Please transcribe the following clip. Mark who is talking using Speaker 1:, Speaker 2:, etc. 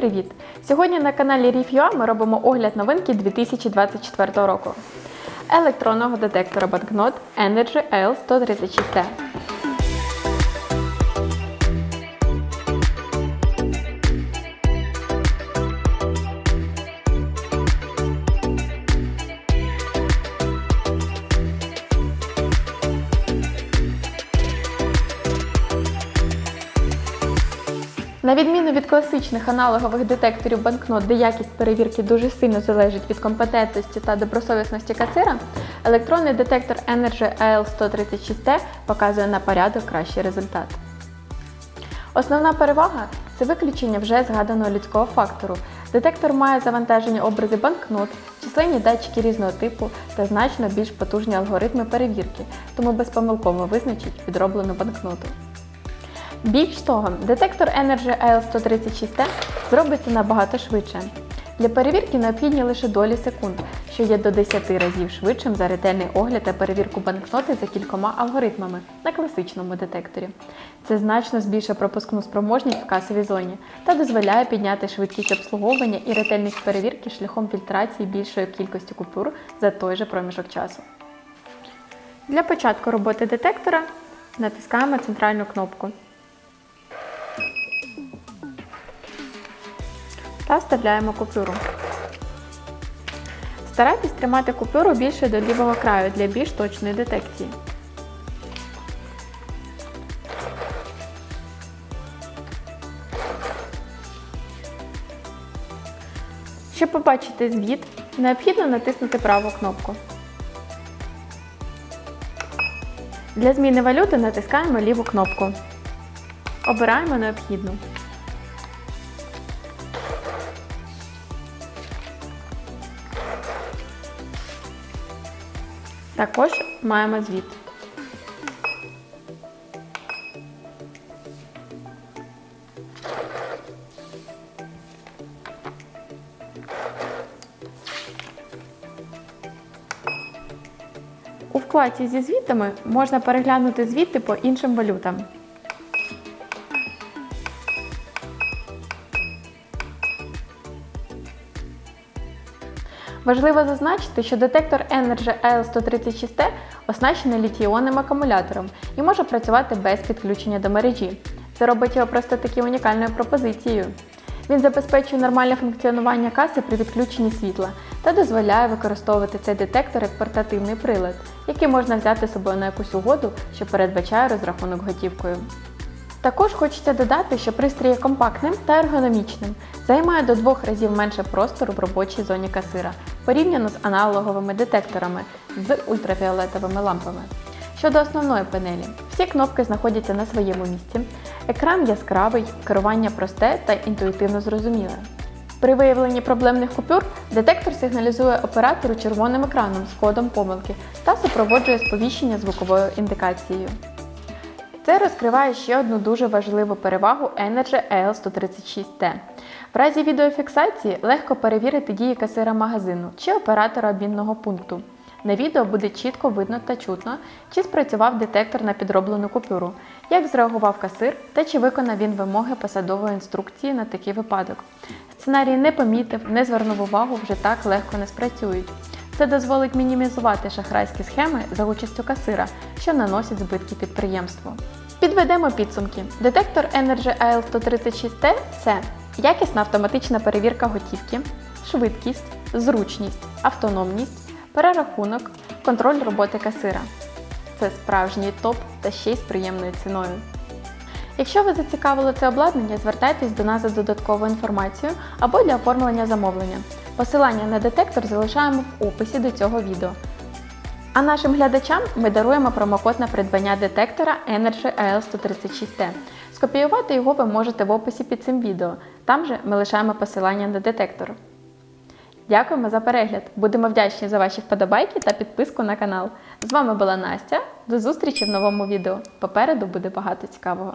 Speaker 1: привіт! Сьогодні на каналі Reef.ua ми робимо огляд новинки 2024 року. Електронного детектора банкнот Energy AL136T. На відміну від класичних аналогових детекторів банкнот, де якість перевірки дуже сильно залежить від компетентності та добросовісності касира, електронний детектор Energy AL136T показує на порядок кращий результат. Основна перевага це виключення вже згаданого людського фактору. Детектор має завантажені образи банкнот, численні датчики різного типу та значно більш потужні алгоритми перевірки, тому безпомилково визначить підроблену банкноту. Більш того, детектор Energy AL136T зробиться набагато швидше. Для перевірки необхідні лише долі секунд, що є до 10 разів швидшим за ретельний огляд та перевірку банкноти за кількома алгоритмами на класичному детекторі. Це значно збільшує пропускну спроможність в касовій зоні та дозволяє підняти швидкість обслуговування і ретельність перевірки шляхом фільтрації більшої кількості купюр за той же проміжок часу. Для початку роботи детектора натискаємо центральну кнопку. Та вставляємо купюру. Старайтесь тримати купюру більше до лівого краю для більш точної детекції. Щоб побачити звіт, необхідно натиснути праву кнопку. Для зміни валюти натискаємо ліву кнопку. Обираємо необхідну. Також маємо звіт. У вкладці зі звітами можна переглянути звіти по іншим валютам. Важливо зазначити, що детектор Energy AL136T оснащений літій-іонним акумулятором і може працювати без підключення до мережі. Це робить його просто таки унікальною пропозицією. Він забезпечує нормальне функціонування каси при відключенні світла та дозволяє використовувати цей детектор як портативний прилад, який можна взяти з собою на якусь угоду, що передбачає розрахунок готівкою. Також хочеться додати, що пристрій є компактним та ергономічним, займає до двох разів менше простору в робочій зоні касира, порівняно з аналоговими детекторами з ультрафіолетовими лампами. Щодо основної панелі, всі кнопки знаходяться на своєму місці. Екран яскравий, керування просте та інтуїтивно зрозуміле. При виявленні проблемних купюр детектор сигналізує оператору червоним екраном з кодом помилки та супроводжує сповіщення звуковою індикацією. Це розкриває ще одну дуже важливу перевагу Energy AL136T. В разі відеофіксації легко перевірити дії касира магазину чи оператора обмінного пункту. На відео буде чітко видно та чутно, чи спрацював детектор на підроблену купюру, як зреагував касир та чи виконав він вимоги посадової інструкції на такий випадок. Сценарій не помітив, не звернув увагу, вже так легко не спрацюють. Це дозволить мінімізувати шахрайські схеми за участю касира, що наносять збитки підприємству. Підведемо підсумки. Детектор Energy AL136T це якісна автоматична перевірка готівки, швидкість, зручність, автономність, перерахунок, контроль роботи касира. Це справжній топ та ще й з приємною ціною. Якщо ви зацікавило це обладнання, звертайтесь до нас за додатковою інформацією або для оформлення замовлення. Посилання на детектор залишаємо в описі до цього відео. А нашим глядачам ми даруємо промокод на придбання детектора Energy AL136T. Скопіювати його ви можете в описі під цим відео. Там же ми лишаємо посилання на детектор. Дякуємо за перегляд! Будемо вдячні за ваші вподобайки та підписку на канал. З вами була Настя. До зустрічі в новому відео. Попереду буде багато цікавого.